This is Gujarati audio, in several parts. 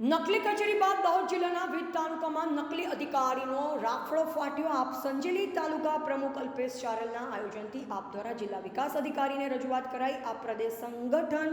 નકલી કચેરી બાદ દાહોદ જિલ્લાના વિવિધ તાલુકામાં નકલી અધિકારીનો રાફડો ફાટ્યો. આપ સંજેલી તાલુકા પ્રમુખ અલ્પેશ ચારલના આયોજનથી આપ દ્વારા જિલ્લા વિકાસ અધિકારીને રજૂઆત કરાઈ. આ પ્રદેશ સંગઠન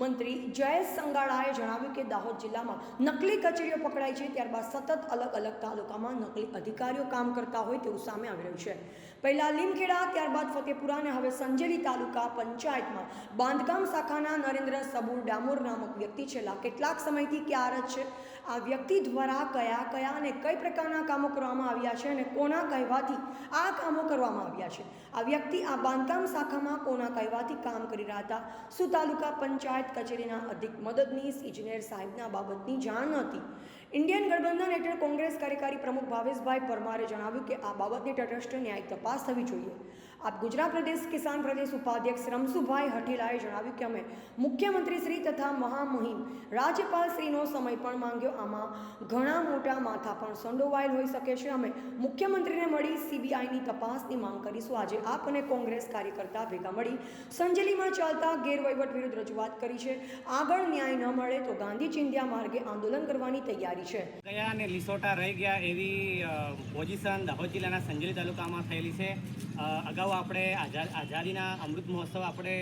મંત્રી જયેશ સંગાળાએ જણાવ્યું કે દાહોદ જિલ્લામાં નકલી કચેરીઓ પકડાઈ છે, ત્યારબાદ સતત અલગ અલગ તાલુકામાં નકલી અધિકારીઓ કામ કરતા હોય તેવું સામે આવી રહ્યું છે. પહેલા લીમખેડા, ત્યારબાદ ફતેપુરા અને હવે સંજેલી તાલુકા પંચાયતમાં બાંધકામ શાખાના નરેન્દ્ર સબુર ડામોર નામક વ્યક્તિ છેલ્લા કેટલાક સમયથી ક્યાર જ છે? આ વ્યક્તિ દ્વારા કયા કયા અને કઈ પ્રકારના કામો કરવામાં આવ્યા છે અને કોના કહેવાથી આ કામો કરવામાં આવ્યા છે? આ વ્યક્તિ આ બાંધકામ શાખામાં કોના કહેવાથી કામ કરી રહ્યા હતા? શું તાલુકા પંચાયત કચેરીના અધિક મદદનીશ ઇજનેર સાહેબના બાબતની જાણ હતી. ઇન્ડિયન ગઠબંધન હેઠળ કોંગ્રેસ કાર્યકારી પ્રમુખ ભાવેશભાઈ પરમારે જણાવ્યું કે આ બાબતની તટસ્થ ન્યાયિક તપાસ થવી જોઈએ. આપ ગુજરાત પ્રદેશ, કિસાન પ્રદેશ ઉપાધ્યક્ષ રમસુભાઈ હઠીલાએ જણાવ્યું કે અમે મુખ્યમંત્રી શ્રી તથા મહામહિમ રાજ્યપાલ શ્રીનો સમય પણ માંગ્યો. આમાં ઘણા મોટા માથા પણ સંડોવાયેલ હોઈ શકે છે. અમે મુખ્યમંત્રીને મળી સીબીઆઈની તપાસની માંગ કરીશું. આજે આપ અને કોંગ્રેસ કાર્યકર્તા ભેગા મળી સંજલીમાં ચાલતા ગેરવહીવટ વિરુદ્ધ રજૂઆત કરી છે. આગળ ન્યાય ન મળે તો ગાંધી ચિંધ્યા માર્ગે આંદોલન કરવાની તૈયારી છે. ગયા અને લીસોટા રહી ગયા એવી પોઝિશન દાહોદ જિલ્લાના સંજેલી તાલુકામાં થયેલી છે. અગાઉ આપણે આઝાદ આઝાદીના અમૃત મહોત્સવ આપણે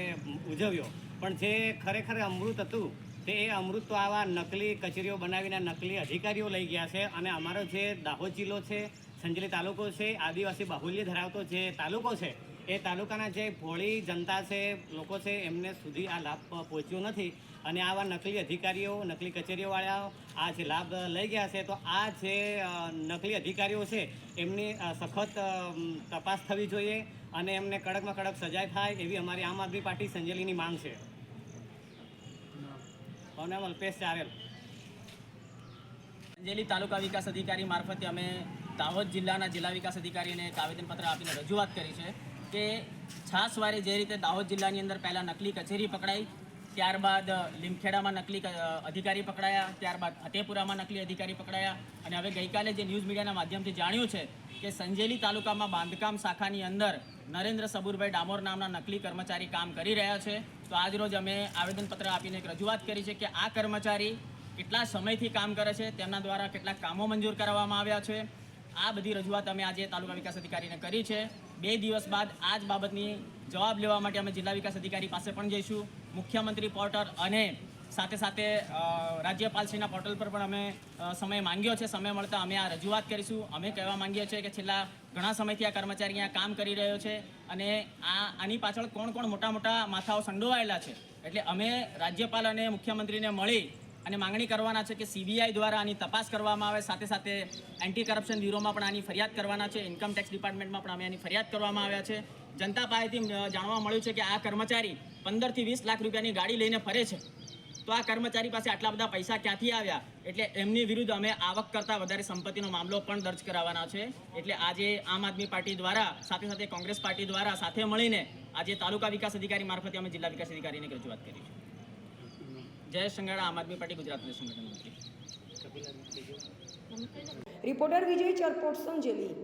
ઉજવ્યો. પણ જે ખરેખર અમૃત હતું, તે એ અમૃત તો આવા નકલી કચેરીઓ બનાવીને નકલી અધિકારીઓ લઈ ગયા છે અને અમારો જે દાહોદ જિલ્લો છે, સંજેલી તાલુકો છે, આદિવાસી બાહુલ્ય ધરાવતો જે તાલુકો છે એ તાલુકાના જે ભોળી જનતા છે, લોકો છે, એમને સુધી આ લાભ પહોંચ્યો નથી. અને આવા નકલી અધિકારીઓ, નકલી કચેરીઓવાળા આ જે લાભ લઈ ગયા છે, તો આ જે નકલી અધિકારીઓ છે, એમની સખત તપાસ થવી જોઈએ અને એમને કડકમાં કડક સજા થાય એવી અમારી આમ આદમી પાર્ટી સંજેલીની માંગ છે. મારું અલ્પેશ ચારેલ સંજેલી તાલુકા વિકાસ અધિકારી મારફતે અમે દાહોદ જિલ્લાના જિલ્લા વિકાસ અધિકારીને એક આવેદનપત્ર આપીને રજૂઆત કરી છે. કે છાસવારે જે રીતે દાહોદ જિલ્લાની અંદર પહેલાં નકલી કચેરી પકડાઈ, ત્યારબાદ લીમખેડામાં નકલી અધિકારી પકડાયા, ત્યારબાદ ફતેપુરામાં નકલી અધિકારી પકડાયા અને હવે ગઈકાલે જે ન્યૂઝ મીડિયાના માધ્યમથી જાણ્યું છે કે સંજેલી તાલુકામાં બાંધકામ શાખાની અંદર નરેન્દ્ર સબુરભાઈ ડામોર નામના નકલી કર્મચારી કામ કરી રહ્યા છે. તો આજરોજ અમે આવેદનપત્ર આપીને એક રજૂઆત કરી છે કે આ કર્મચારી કેટલા સમયથી કામ કરે છે, તેમના દ્વારા કેટલાક કામો મંજૂર કરવામાં આવ્યા છે. આ બધી રજૂઆત અમે આજે તાલુકા વિકાસ અધિકારીને કરી છે. બે દિવસ બાદ આ જ બાબતની જવાબ લેવા માટે અમે જિલ્લા વિકાસ અધિકારી પાસે પણ જઈશું. મુખ્યમંત્રી પોર્ટલ અને સાથે સાથે રાજ્યપાલશ્રીના પોર્ટલ પર પણ અમે સમય માંગ્યો છે. સમય મળતા અમે આ રજૂઆત કરીશું. અમે કહેવા માંગીએ છીએ કે છેલ્લા ઘણા સમયથી આ કર્મચારી અહીંયા કામ કરી રહ્યો છે અને આ, આની પાછળ કોણ કોણ મોટા મોટા માથાઓ સંડોવાયેલા છે? એટલે અમે રાજ્યપાલ અને મુખ્યમંત્રીને મળી અને માંગણી કરવાના છે કે સીબીઆઈ દ્વારા આની તપાસ કરવામાં આવે. સાથે સાથે એન્ટી કરપ્શન બ્યુરોમાં પણ આની ફરિયાદ કરવાના છે. ઇન્કમ ટેક્સ ડિપાર્ટમેન્ટમાં પણ અમે આની ફરિયાદ કરવામાં આવ્યા છે. જનતા પાસેથી જાણવા મળ્યું છે કે આ કર્મચારી પંદરથી વીસ લાખ રૂપિયાની ગાડી લઈને ફરે છે. તો આ કર્મચારી પાસે આટલા બધા પૈસા ક્યાંથી આવ્યા? એટલે એમની વિરુદ્ધ અમે આવક કરતાં વધારે સંપત્તિનો મામલો પણ દર્જ કરાવવાના છે. એટલે આજે આમ આદમી પાર્ટી દ્વારા, સાથે સાથે કોંગ્રેસ પાર્ટી દ્વારા સાથે મળીને આજે તાલુકા વિકાસ અધિકારી મારફતે અમે જિલ્લા વિકાસ અધિકારીને રજૂઆત કરી છે. જયેશ સંગાડા આમ આદમી પાર્ટી ગુજરાત પ્રદેશ સંગઠન મંત્રી. રિપોર્ટર વિજય ચરપોટ સંજેલી.